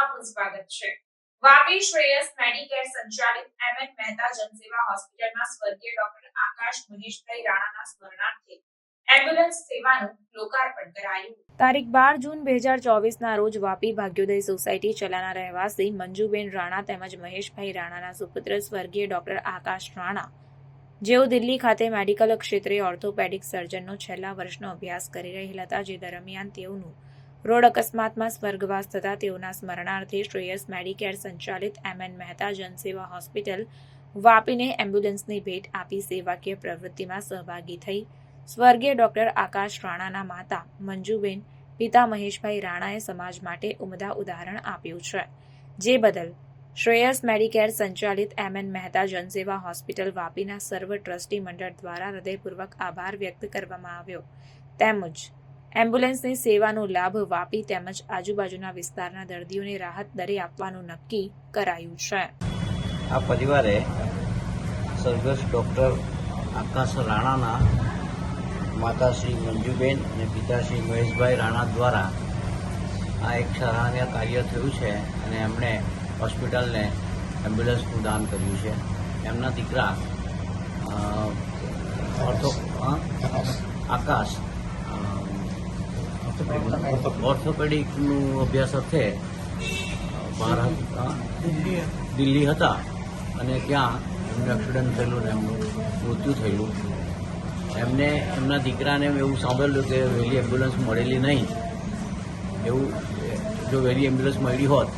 આપનું સ્વાગત છે. વાપી શ્રેયસ મેડિકેર સંચાલિત એમએન મહેતા જનસેવા હોસ્પિટલમાં સ્વર્ગીય ડોક્ટર આકાશ મહેશભાઈ રાણાના સ્મરણાર્થે રહેવાસી મંજુબેન રાણા તેમજ મહેશભાઈ રાણાના સુપુત્ર સ્વર્ગીય ડોક્ટર આકાશ રાણા, જેઓ દિલ્હી ખાતે મેડિકલ ક્ષેત્રે ઓર્થોપેડિક સર્જનનો છેલ્લા વર્ષનો અભ્યાસ કરી રહેલા હતા, જે દરમિયાન તેઓનું રોડ અકસ્માતમાં સ્વર્ગવાસ થતા તેઓના સ્મરણાર્થે શ્રેયસ મેડિકેર સંચાલિત એમએન મહેતા જનસેવા હોસ્પિટલ વાપીને એમ્બ્યુલન્સની ભેટ આપી સેવાકીય પ્રવૃત્તિમાં સહભાગી થઈ. સ્વર્ગીય ડોક્ટર આકાશ રાણાના માતા મંજુબેન, પિતા મહેશભાઈ રાણાએ સમાજ માટે ઉમદા ઉદાહરણ આપ્યું છે. જે બદલ શ્રેયસ મેડિકેર સંચાલિત એમએન મહેતા જનસેવા હોસ્પિટલ વાપીના સર્વ ટ્રસ્ટી મંડળ દ્વારા હૃદયપૂર્વક આભાર વ્યક્ત કરવામાં આવ્યો. તેમજ એમ્બ્યુલન્સની સેવાનો લાભ વાપી તેમજ આજુબાજુના વિસ્તારના દર્દીઓને રાહત દરે આપવાનું નક્કી કરાયું છે. આ પરિવારે સ્વર્ગસ્થ ડૉક્ટર આકાશ રાણાના માતાશ્રી મંજુબેન અને પિતાશ્રી મહેશભાઈ રાણા દ્વારા આ એક સરાહનીય કાર્ય થયું છે અને એમણે હોસ્પિટલને એમ્બ્યુલન્સનું દાન કર્યું છે. એમના દીકરા ઓર્થો આકાશ ઓર્થોપેડિકનું અભ્યાસ અર્થે દિલ્હી હતા અને ત્યાં એમને એક્સિડન્ટ થયેલું ને એમનું મૃત્યુ થયેલું. એમને એમના દીકરાને એવું સાંભળેલું કે વહેલી એમ્બ્યુલન્સ મળેલી નહીં. એવું જો વહેલી એમ્બ્યુલન્સ મળી હોત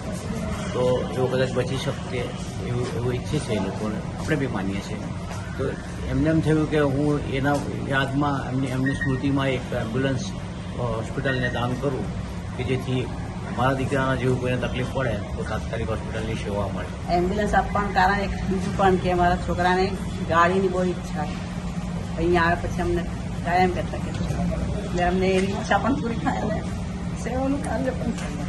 તો જો કદાચ બચી શકતે એવું એવું ઈચ્છે છે એ લોકોને. આપણે બી માનીએ છીએ. તો એમને એમ થયું કે હું એના યાદમાં એમની એમની સ્મૃતિમાં એક એમ્બ્યુલન્સ હોસ્પિટલને દાન કરું કે જેથી મારા દીકરાના જેવું કોઈને તકલીફ પડે તો તાત્કાલિક હોસ્પિટલની સેવા મળે. એમ્બ્યુલન્સ આપવાનું કારણ એક બીજું પણ કે મારા છોકરાને ગાડીની બહુ ઈચ્છા અહીંયા આવે પછી અમને કાયમ કરતા કે એટલે અમને એવી ઈચ્છા પણ પૂરી થાય અને સેવાનું કાર્ય પણ થાય.